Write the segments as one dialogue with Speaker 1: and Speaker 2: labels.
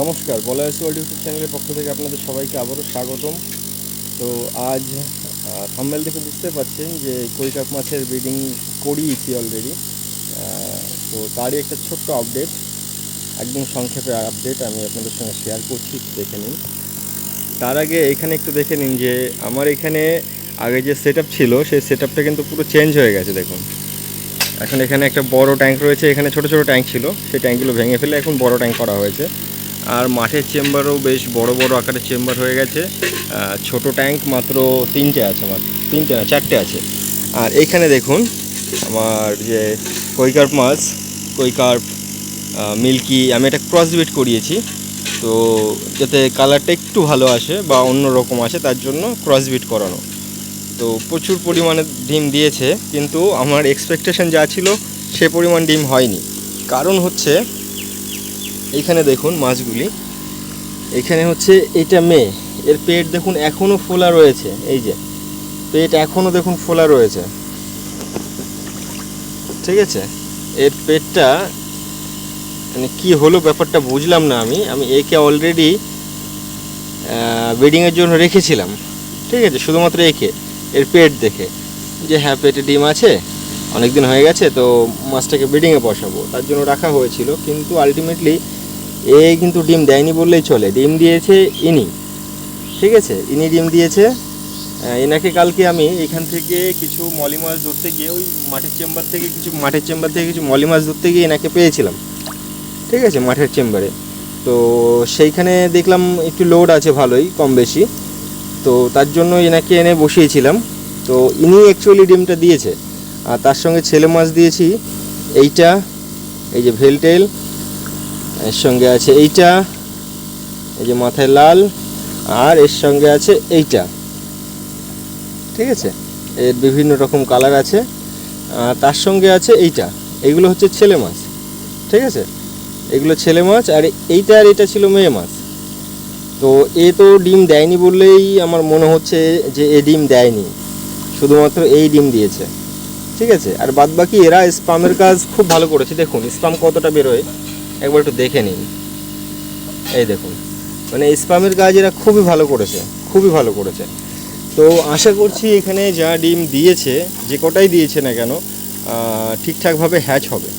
Speaker 1: নমস্কার বলায়াস world YouTube চ্যানেলের পক্ষ থেকে আপনাদের সবাইকে আবারও স্বাগতম। তো আজ থাম্বেল থেকে বুঝতে পারছেন যে কৈকাক মাছের ব্রিডিং করিয়েছি অলরেডি তো তারই একটা ছোট্ট আপডেট একদম সংক্ষেপে আপডেট আমি আপনাদের সঙ্গে শেয়ার করছি দেখে নিন। তার আগে এখানে একটু দেখে নিন যে আমার এখানে আগে যে সেট ছিল, সেই সেট কিন্তু পুরো চেঞ্জ হয়ে গেছে, দেখুন। এখন এখানে একটা বড় ট্যাঙ্ক রয়েছে, এখানে ছোট ছোট ট্যাঙ্ক ছিল, সেই ট্যাঙ্কগুলো ভেঙে ফেলে এখন বড় ট্যাঙ্ক করা হয়েছে। আর মাঠের চেম্বারও বেশ বড় বড় আকারের চেম্বার হয়ে গেছে। ছোট ট্যাঙ্ক মাত্র তিনটে আছে আমার, তিনটে না, চারটে আছে। আর এইখানে দেখুন, আমার যে কৈকার্প মাছ, কৈকার্প মিল্কি, আমি একটা ক্রস বিট করিয়েছি। তো যাতে কালারটা একটু ভালো আসে বা অন্য রকম আসে, তার জন্য ক্রস বিট করানো। তো প্রচুর পরিমাণে ডিম দিয়েছে, কিন্তু আমার এক্সপেকটেশন যা ছিল, সে পরিমাণ ডিম হয়নি। কারণ হচ্ছে এইখানে দেখুন মাছগুলি। এখানে হচ্ছে এটা মেয়ে। এর পেট দেখুন এখনও ফোলা রয়েছে। এই যে, পেট এখনও দেখুন ফোলা রয়েছে। ঠিক আছে? এর পেটটা মানে কি হলো ব্যাপারটা বুঝলাম না আমি। আমি একে অলরেডি ব্রিডিংয়ের জন্য রেখেছিলাম। ঠিক আছে? শুধুমাত্র একে। এর পেট দেখে। যে হ্যাঁ পেটে ডিম আছে অনেক দিন হয়ে গেছে, তো মাছটাকে ব্রিডিংয়ে বসাবো। তার জন্য রাখা হয়েছিল। কিন্তু আলটিমেটলি এ কিন্তু ডিম দেয়নি বললেই চলে, ডিম দিয়েছে ইনি। ঠিক আছে, ইনি ডিম দিয়েছে। এনাকে কালকে আমি এখান থেকে কিছু মলি মাছ ধরতে গিয়ে, ওই মাঠের চেম্বার থেকে কিছু, মাঠের চেম্বার থেকে কিছু মলি মাছ ধরতে গিয়ে এনাকে পেয়েছিলাম। ঠিক আছে, মাঠের চেম্বারে। তো সেইখানে দেখলাম একটু লোড আছে ভালোই, কম বেশি। তো তার জন্য এনাকে এনে বসিয়েছিলাম। তো ইনি অ্যাকচুয়ালি ডিমটা দিয়েছে। আর তার সঙ্গে ছেলে মাছ দিয়েছি, এইটা, এই যে ভেলটেল এর সঙ্গে আছে এইটা, এই যে মাথায় লাল, আর এর সঙ্গে আছে এইটা। ঠিক আছে? এর বিভিন্ন রকম কালার আছে তার সঙ্গে আছে এইটা। এইগুলো হচ্ছে ছেলে মাছ। ঠিক আছে? এগুলো ছেলে মাছ, আর এইটা আর এটা ছিল মেয়ে মাছ। তো এ তো ডিম দেয়নি বললেই আমার মনে হচ্ছে যে এ ডিম দেয়নি। শুধুমাত্র এই ডিম দিয়েছে। ঠিক আছে? আর বাদ বাকি এরা স্পামের কাজ খুব ভালো করেছে। দেখুন স্পাম কতটা বেরোয়? একবার একটু দেখে নিন। এই দেখুন। মানে স্পামের কাজ এরা খুবই ভালো করেছে, খুবই ভালো করেছে। তো আশা করছি এখানে যা ডিম দিয়েছে, যে কটাই দিয়েছে না কেন ঠিকঠাকভাবে হ্যাচ হবে।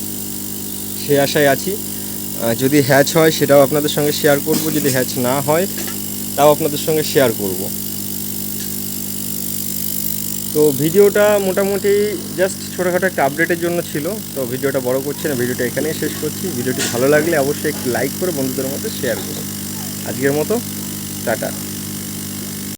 Speaker 1: সে আশায় আছি। যদি হ্যাচ হয়, সেটাও আপনাদের সঙ্গে শেয়ার করব। যদি হ্যাচ না হয়, তাও আপনাদের সঙ্গে শেয়ার করব। তো ভিডিওটা মোটামুটি জাস্ট ছোটোখাটো একটা আপডেটের জন্য ছিল। তো ভিডিওটা বড় করছি না, ভিডিওটা এখানেই শেষ করছি। ভিডিওটি ভালো লাগলে অবশ্যই একটি লাইক করে বন্ধুদের মধ্যে শেয়ার করুন। আজকের মতো, টাটা।